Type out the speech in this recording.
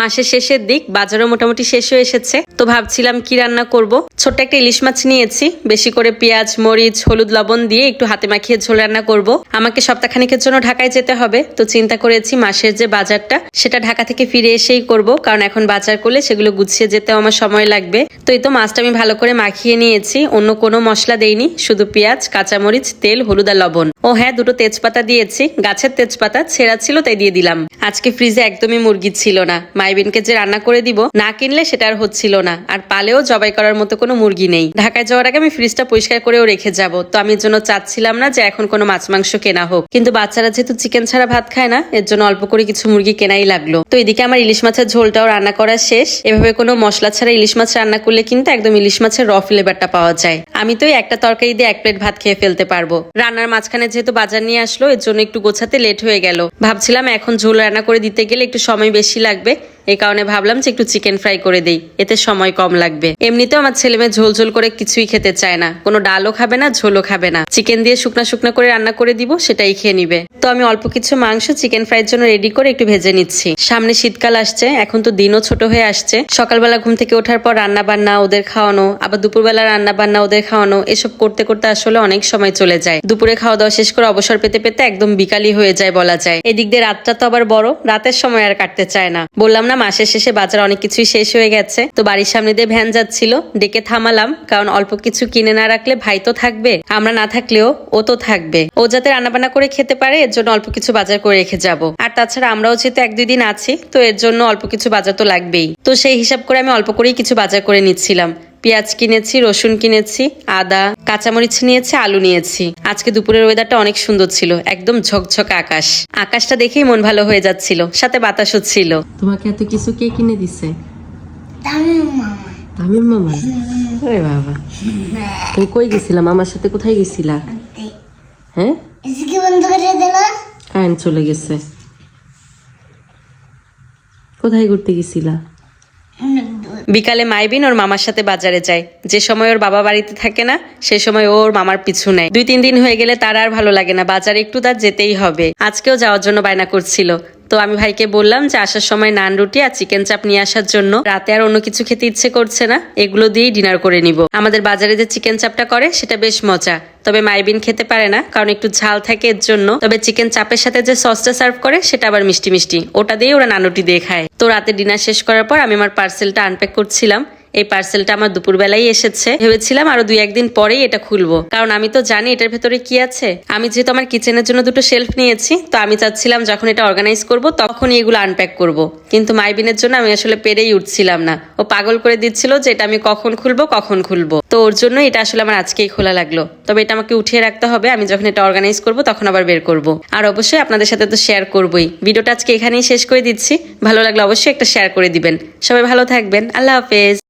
মাসের শেষের দিক বাজারও মোটামুটি শেষ হয়ে এসেছে। তো ভাবছিলাম কি রান্না করব। ছোট্ট একটা ইলিশ মাছ নিয়েছি। বেশি করে পেঁয়াজ, মরিচ, হলুদ, লবণ দিয়ে একটু হাতে মাখিয়ে ঝোল রান্না করব। আমাকে সপ্তাহখানিকের জন্য ঢাকায় যেতে হবে। তো চিন্তা করেছি মাসের যে বাজারটা, সেটা ঢাকা থেকে ফিরে এসেই করব। কারণ এখন বাজার করলে সেগুলো গুছিয়ে যেতেও আমার সময় লাগবে। তো এই তো মাছটা আমি ভালো করে মাখিয়ে নিয়েছি। অন্য কোনো মশলা দেইনি। শুধু পেঁয়াজ, কাঁচামরিচ, তেল, হলুদ আর লবণ। ও হ্যাঁ দুটো তেজপাতা দিয়েছি। গাছের তেজপাতা ছেঁড়া ছিল, তাই দিয়ে দিলাম। আজকে ফ্রিজে একদমই মুরগি ছিল না। মাইবিনকে যে রান্না করে দিব, না কিনলে সেটা আর হচ্ছিল না। আর পালেও জবাই করার মতো কোনো মুরগি নেই। ঢাকায় যাওয়ার আগে আমি ফ্রিজটা পরিষ্কার করেও রেখে যাব। তো আমি এর জন্য চাচ্ছিলাম না যে এখন কোনো মাছ মাংস কেনা হোক। কিন্তু বাচ্চারা যেহেতু চিকেন ছাড়া ভাত খায় না, এর জন্য অল্প করে কিছু মুরগি কেনাই লাগল। তো এদিকে আমার ইলিশ মাছের ঝোলটাও রান্না করা শেষ। এভাবে কোনো মশলা ছাড়া ইলিশ মাছ রান্না করলে কিন্তু একদম ইলিশ মাছের র ফ্লেভারটা পাওয়া যায়। আমি তো একটা তরকারি দিয়ে এক প্লেট ভাত খেয়ে ফেলতে পারব। রান্নার মাঝখানে যেহেতু বাজার নিয়ে আসলো, এর জন্য একটু গোছাতে লেট হয়ে গেল। ভাবছিলাম এখন ঝোল রান্না করে দিতে গেলে একটু সময় বেশি লাগবে। এই কারণে ভাবলাম যে একটু চিকেন ফ্রাই করে দেই, এতে সময় কম লাগবে। এমনিতেও আমার ছেলে মেয়ে ঝোল ঝোল করে কিছুই খেতে চায় না, কোনো ডালও খাবে না, ঝোলও খাবে না। চিকেন দিয়ে শুকনা শুকনা করে রান্না করে দিব, সেটাই খেয়ে নিবে। তো আমি অল্প কিছু মাংস চিকেন ফ্রাইয়ের জন্য রেডি করে একটু ভেজে নিচ্ছি। সামনে শীতকাল আসছে, এখন তো দিনও ছোট হয়ে আসছে। সকালবেলা ঘুম থেকে ওঠার পর রান্না বান্না ওদের খাওয়ানো, আবার দুপুরবেলা রান্না বান্না ওদের খাওয়ানো, এসব করতে করতে আসলে অনেক সময় চলে যায়। দুপুরে খাওয়া দাওয়া শেষ করে অবসর পেতে পেতে একদম বিকালই হয়ে যায় বলা যায়। এদিক দিয়ে রাতটা তো আবার বড়, রাতের সময় আর কাটতে চায় না। বললাম না, মাসের শেষে বাজার অনেক কিছুই শেষ হয়ে গেছে। তো বাড়ির সামনে দিয়ে ভ্যান যাচ্ছিল, ডেকে থামালাম, কারণ অল্প কিছু কিনে না রাখলে ভাই তো থাকবে, আমরা না থাকলেও ও তো থাকবে। ও যাতে রান্নাবান্না করে খেতে পারে এর জন্য অল্প কিছু বাজার করে রেখে যাব। আর তাছাড়া আমরাও যেহেতু এক দুই দিন আছি তো এর জন্য অল্প কিছু বাজার তো লাগবেই। তো সেই হিসাব করে আমি অল্প করেই কিছু বাজার করে নিচ্ছিলাম। পেঁয়াজ কিনেছি রসুন কিনেছি আদা কাঁচামরিচ নিয়েছি আলু নিয়েছি। আজকে দুপুরের ওয়েদারটা অনেক সুন্দর ছিল একদম ঝকঝকে আকাশ। আকাশটা দেখেই মন ভালো হয়ে যাচ্ছিল সাথে বাতাসও ছিল। তোমাকে এত কিছু কে কিনে দিছে? তামিম মামা। তামিম মামা? আরে বাবা। তুমি কই গেছিলাম আমার সাথে কোথায় গেছিলা? হ্যাঁ? কারেন্ট চলে গেছে। কোথায় ঘুরতে গেছিলা? বিকালে মাইবিন ওর মামার সাথে বাজারে যায়। যে সময় ওর বাবা বাড়িতে থাকে না, সে সময় ওর মামার পিছু নেয়। দুই তিন দিন হয়ে গেলে তার আর ভালো লাগে না, বাজারে একটু তার যেতেই হবে। আজকেও যাওয়ার জন্য বায়না করছিল। তো আমি ভাইকে বললাম যে আসার সময় নান রুটি আর চিকেন চাপ নিয়ে আসার জন্য রাতে আর অন্য কিছু খেতে ইচ্ছে করছে না, এগুলো দিয়েই ডিনার করে নিব। আমাদের বাজারে যে চিকেন চাপটা করে, সেটা বেশ মজা। তবে মাইবিন খেতে পারে না, কারণ একটু ঝাল থাকে এর জন্য। তবে চিকেন চাপের সাথে যে সসটা সার্ভ করে, সেটা আবার মিষ্টি মিষ্টি। ওটা দিয়ে ওরা নানুটি দিয়ে খায়। তো রাতে ডিনার শেষ করার পর আমি আমার পার্সেলটা আনপ্যাক করছিলাম। এই পার্সেলটা আমার দুপুরবেলাই এসেছে। ভেবেছিলাম আরও দুই একদিন পরেই এটা খুলবো। কারণ আমি তো জানি এটার ভেতরে কি আছে। আমি যেহেতু আমার কিচেনের জন্য দুটো শেলফ নিয়েছি, তো আমি চাচ্ছিলাম যখন এটা অর্গানাইজ করব, তখনই এগুলো আনপ্যাক করব। কিন্তু মাইবিনের জন্য আমি আসলে পেরেই উঠছিলাম না। ও পাগল করে দিচ্ছিল যে এটা আমি কখন খুলবো কখন খুলবো। তো ওর জন্য এটা আসলে আমার আজকেই খোলা লাগল। তবে এটা আমাকে উঠিয়ে রাখতে হবে। আমি যখন এটা অর্গানাইজ করব, তখন আবার বের করব। আর অবশ্যই আপনাদের সাথে তো শেয়ার করবই। ভিডিওটা আজকে এখানেই শেষ করে দিচ্ছি। ভালো লাগলে অবশ্যই একটা শেয়ার করে দিবেন। সবাই ভালো থাকবেন। আল্লাহ হাফেজ।